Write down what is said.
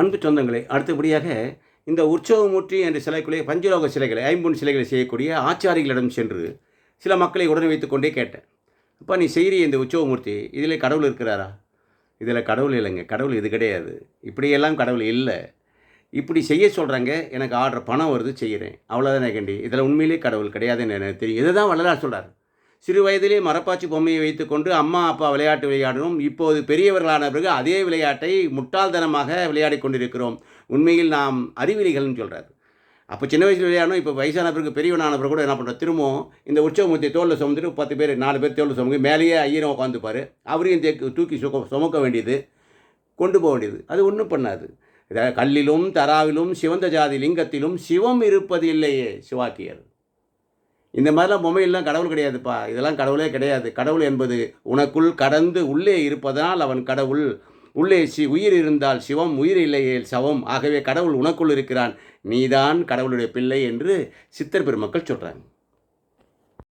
அன்பு சொந்தங்களே அடுத்தபடியாக இந்த உற்சவமூர்த்தி என்ற சிலைக்குள்ளே பஞ்சலோக சிலைகளை ஐம்பொன் சிலைகளை செய்யக்கூடிய ஆச்சாரிகளிடம் சென்று சில மக்களை உடனே வைத்துக்கொண்டே கேட்டேன். அப்பா நீ செய்கிற இந்த உற்சவமூர்த்தி இதில் கடவுள் இருக்கிறாரா? இதில் கடவுள் இல்லைங்க கடவுள் இது கிடையாது. இப்படியெல்லாம் கடவுள் இல்லை. இப்படி செய்ய சொல்கிறாங்க எனக்கு ஆர்டர் பணம் வருது செய்கிறேன் அவ்வளோதானே கண்டி இதில் உண்மையிலே கடவுள் கிடையாதுன்னு எனக்கு தெரியும். இதுதான் வள்ளலார் சொல்கிறார் சிறு வயதிலே மரப்பாச்சி பொம்மையை வைத்துக்கொண்டு அம்மா அப்பா விளையாட்டு விளையாடணும். இப்போது பெரியவர்களான பிறகு அதே விளையாட்டை முட்டாள்தனமாக விளையாடி கொண்டிருக்கிறோம். உண்மையில் நாம் அறிவிலிகள்னு சொல்கிறார் அப்போ சின்ன வயசில் விளையாடணும் இப்போ வயசான பிறகு பெரியவனான பிறகு கூட என்ன பண்ணுறோம் திரும்பவும் இந்த உற்சவமூர்த்தி தோளில் சுமந்துட்டு பத்து பேர் நாலு பேர் தோளில் சுமக்கு மேலேயே ஐயரும் உட்காந்துப்பார் அவரையும் தேக்கு தூக்கி சுக சுமக்க வேண்டியது கொண்டு போக வேண்டியது. அது ஒன்றும் பண்ணாது. கல்லிலும் தராவிலும் சிவந்த ஜாதி லிங்கத்திலும் சிவம் இருப்பது இல்லையே சிவாக்கியர். இந்த மாதிரிலாம் மொபைல்லாம் கடவுள் கிடையாதுப்பா. இதெல்லாம் கடவுளே கிடையாது. கடவுள் என்பது உனக்குள் கடந்து உள்ளே இருப்பதனால் அவன் கடவுள். உள்ளே சி உயிர் இருந்தால் சிவம் உயிர் இல்லையே சவம். ஆகவே கடவுள் உனக்குள் இருக்கிறான். நீதான் கடவுளுடைய பிள்ளை என்று சித்தர் பெருமக்கள் சொல்கிறாங்க